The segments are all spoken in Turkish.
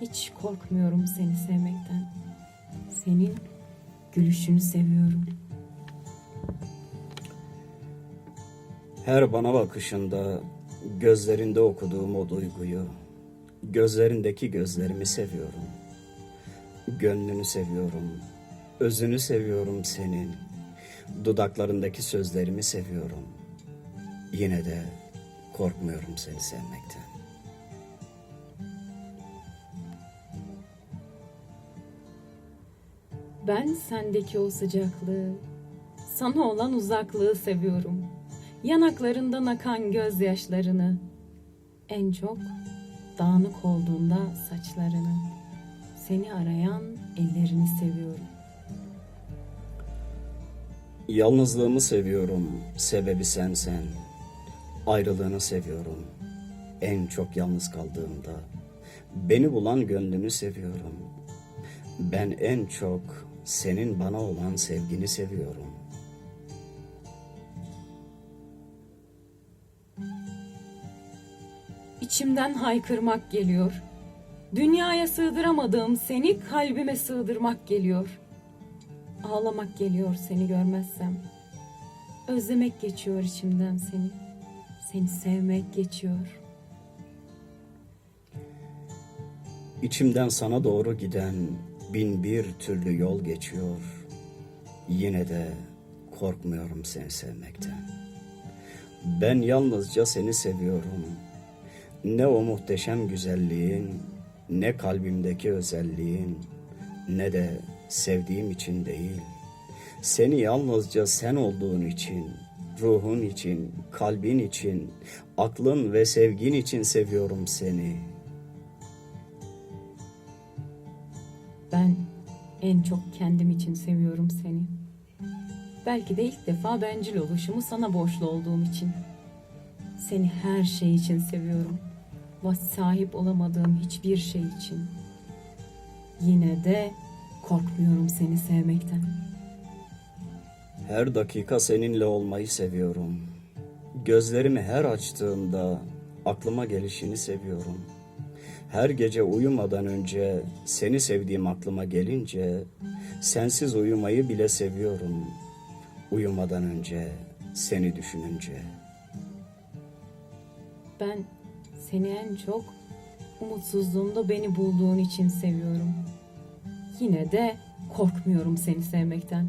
Hiç korkmuyorum seni sevmekten. Senin gülüşünü seviyorum. Her bana bakışında gözlerinde okuduğum o duyguyu, gözlerindeki gözlerimi seviyorum. Gönlünü seviyorum, özünü seviyorum senin. Dudaklarındaki sözlerimi seviyorum. Yine de korkmuyorum seni sevmekten. Ben sendeki o sıcaklığı, sana olan uzaklığı seviyorum. Yanaklarından akan gözyaşlarını, en çok dağınık olduğunda saçlarını, seni arayan ellerini seviyorum. Yalnızlığımı seviyorum, sebebi sensen. Ayrılığını seviyorum, en çok yalnız kaldığımda. Beni bulan gönlünü seviyorum. Ben en çok senin bana olan sevgini seviyorum. İçimden haykırmak geliyor. Dünyaya sığdıramadığım seni kalbime sığdırmak geliyor. Ağlamak geliyor seni görmezsem. Özlemek geçiyor içimden seni. Seni sevmek geçiyor. İçimden sana doğru giden bin bir türlü yol geçiyor. Yine de korkmuyorum seni sevmekten. Ben yalnızca seni seviyorum. Ne o muhteşem güzelliğin, ne kalbimdeki özelliğin, ne de sevdiğim için değil. Seni yalnızca sen olduğun için, ruhun için, kalbin için, aklın ve sevgin için seviyorum seni.'' En çok kendim için seviyorum seni. Belki de ilk defa bencil oluşumu sana borçlu olduğum için. Seni her şey için seviyorum. Ve sahip olamadığım hiçbir şey için. Yine de korkmuyorum seni sevmekten. Her dakika seninle olmayı seviyorum. Gözlerimi her açtığımda aklıma gelişini seviyorum. Her gece uyumadan önce seni sevdiğim aklıma gelince sensiz uyumayı bile seviyorum. Uyumadan önce seni düşününce. Ben seni en çok umutsuzluğumda beni bulduğun için seviyorum. Yine de korkmuyorum seni sevmekten.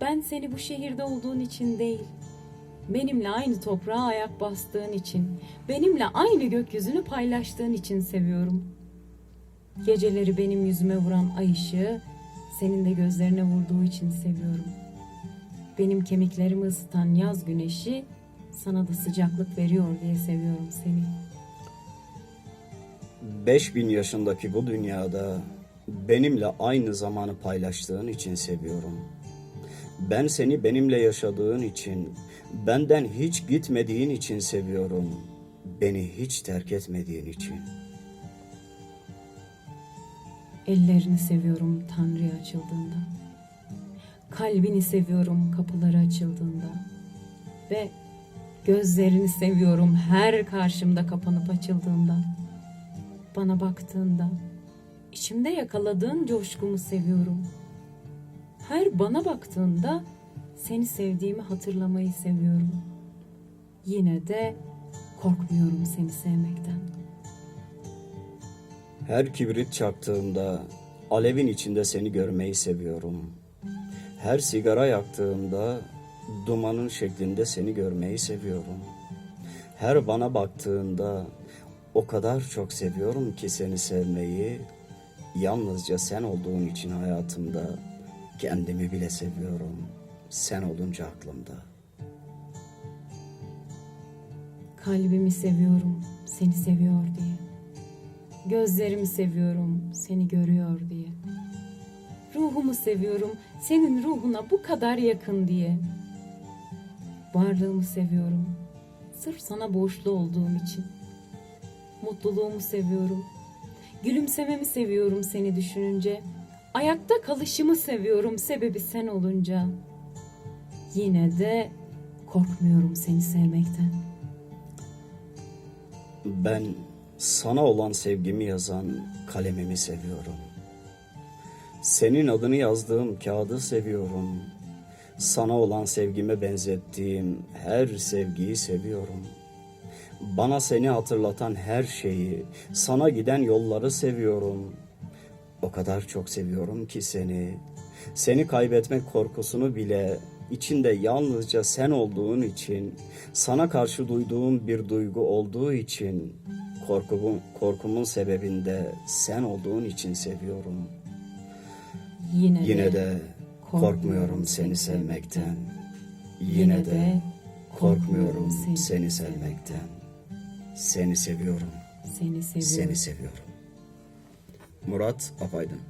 Ben seni bu şehirde olduğun için değil, benimle aynı toprağa ayak bastığın için, benimle aynı gökyüzünü paylaştığın için seviyorum. Geceleri benim yüzüme vuran ay ışığı, senin de gözlerine vurduğu için seviyorum. Benim kemiklerimi ısıtan yaz güneşi, sana da sıcaklık veriyor diye seviyorum seni. 5000 yaşındaki bu dünyada benimle aynı zamanı paylaştığın için seviyorum. Ben seni benimle yaşadığın için, benden hiç gitmediğin için seviyorum. Beni hiç terk etmediğin için. Ellerini seviyorum Tanrı'ya açıldığında. Kalbini seviyorum kapıları açıldığında. Ve gözlerini seviyorum her karşımda kapanıp açıldığında. Bana baktığında içimde yakaladığın coşkumu seviyorum. Her bana baktığında seni sevdiğimi hatırlamayı seviyorum. Yine de korkmuyorum seni sevmekten. Her kibrit çaktığımda alevin içinde seni görmeyi seviyorum. Her sigara yaktığımda dumanın şeklinde seni görmeyi seviyorum. Her bana baktığında o kadar çok seviyorum ki seni sevmeyi. Yalnızca sen olduğun için hayatımda kendimi bile seviyorum. Sen olunca aklımda. Kalbimi seviyorum, seni seviyor diye. Gözlerimi seviyorum, seni görüyor diye. ruhumu seviyorum. Senin ruhuna bu kadar yakın diye. Varlığımı seviyorum. Sırf sana borçlu olduğum için. Mutluluğumu seviyorum. Gülümsememi seviyorum seni düşününce. Ayakta kalışımı seviyorum sebebi sen olunca. Yine de korkmuyorum seni sevmekten. Ben sana olan sevgimi yazan kalemimi seviyorum. Senin adını yazdığım kağıdı seviyorum. Sana olan sevgime benzettiğim her sevgiyi seviyorum. Bana seni hatırlatan her şeyi, sana giden yolları seviyorum. O kadar çok seviyorum ki seni. Seni kaybetmek korkusunu bile içinde yalnızca sen olduğun için, sana karşı duyduğum bir duygu olduğu için, korkumun, korkumun sebebinde sen olduğun için seviyorum. Yine, Yine de korkmuyorum korkmuyorum seni sevmekten. Yine de korkmuyorum seni sevmekten. Seni seviyorum. Seni seviyorum. Seni seviyorum. Murat Apaydın